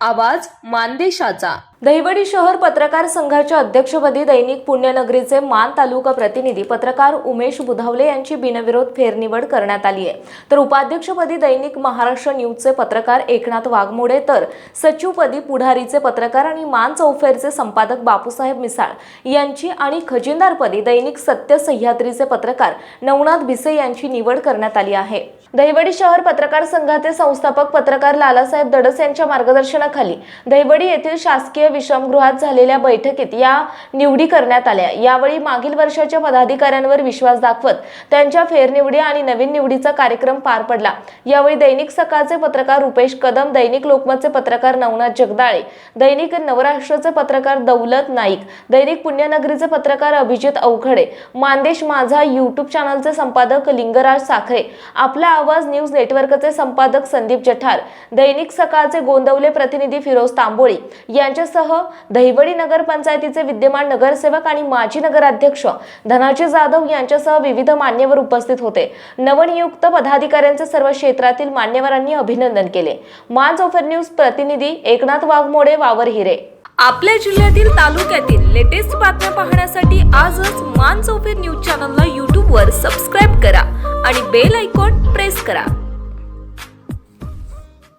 आवाज मानदेशाचा. दहिवडी शहर पत्रकार संघाच्या अध्यक्षपदी दैनिक पुण्यनगरीचे मान तालुका प्रतिनिधी पत्रकार उमेश बुधावले यांची बिनविरोध फेरनिवड करण्यात आली आहे. तर उपाध्यक्षपदी दैनिक महाराष्ट्र न्यूजचे पत्रकार एकनाथ वाघमोडे तर सचिवपदी पुढारीचे पत्रकार आणि मान चौफेरचे संपादक बापूसाहेब मिसाळ यांची आणि खजिनदारपदी दैनिक सत्य सह्याद्रीचे पत्रकार नवनाथ भिसे यांची निवड करण्यात आली आहे. दहिवडी शहर पत्रकार संघाचे संस्थापक पत्रकार लालासाहेब दडस यांच्या मार्गदर्शनाखाली दहिवडी येथील शासकीय विश्रामगृहात झालेल्या बैठकीत या निवडी करण्यात आल्या. यावेळी मागील वर्षाच्या पदाधिकाऱ्यांवर विश्वास दाखवत त्यांच्या फेरनिवडी आणि नवीन निवडीचा कार्यक्रम पार पडला. यावेळी दैनिक सकाळचे पत्रकार रुपेश कदम दैनिक लोकमतचे पत्रकार नवनाथ जगदाळे दैनिक नवराष्ट्रचे पत्रकार दौलत नाईक दैनिक पुण्यनगरीचे पत्रकार अभिजित अवखडे मानदेश माझा युट्यूब चॅनलचे संपादक लिंगराज साखरे आपला आवाज न्यूज नेटवर्कचे संपादक संदीप जठार दैनिक सकाळचे गोंदवले प्रतिनिधी फिरोज तांबोळी यांच्यासह दहिवडी नगरपंचायतीचे विद्यमान नगरसेवक आणि माजी नगराध्यक्ष धनाजी जाधव यांच्यासह विविध मान्यवर उपस्थित होते. नवनियुक्त पदाधिकाऱ्यांचे सर्व क्षेत्रातील मान्यवरांनी अभिनंदन केले. मान ऑफर न्यूज प्रतिनिधी एकनाथ वाघमोडे वावर हिरे. आपल्या जिल्ह्यातील तालुक्यातील लेटेस्ट बातम्या पाहण्यासाठी आजच मान चौफेर न्यूज चॅनलला यूट्यूबवर सबस्क्राईब करा आणि बेल आयकॉन करा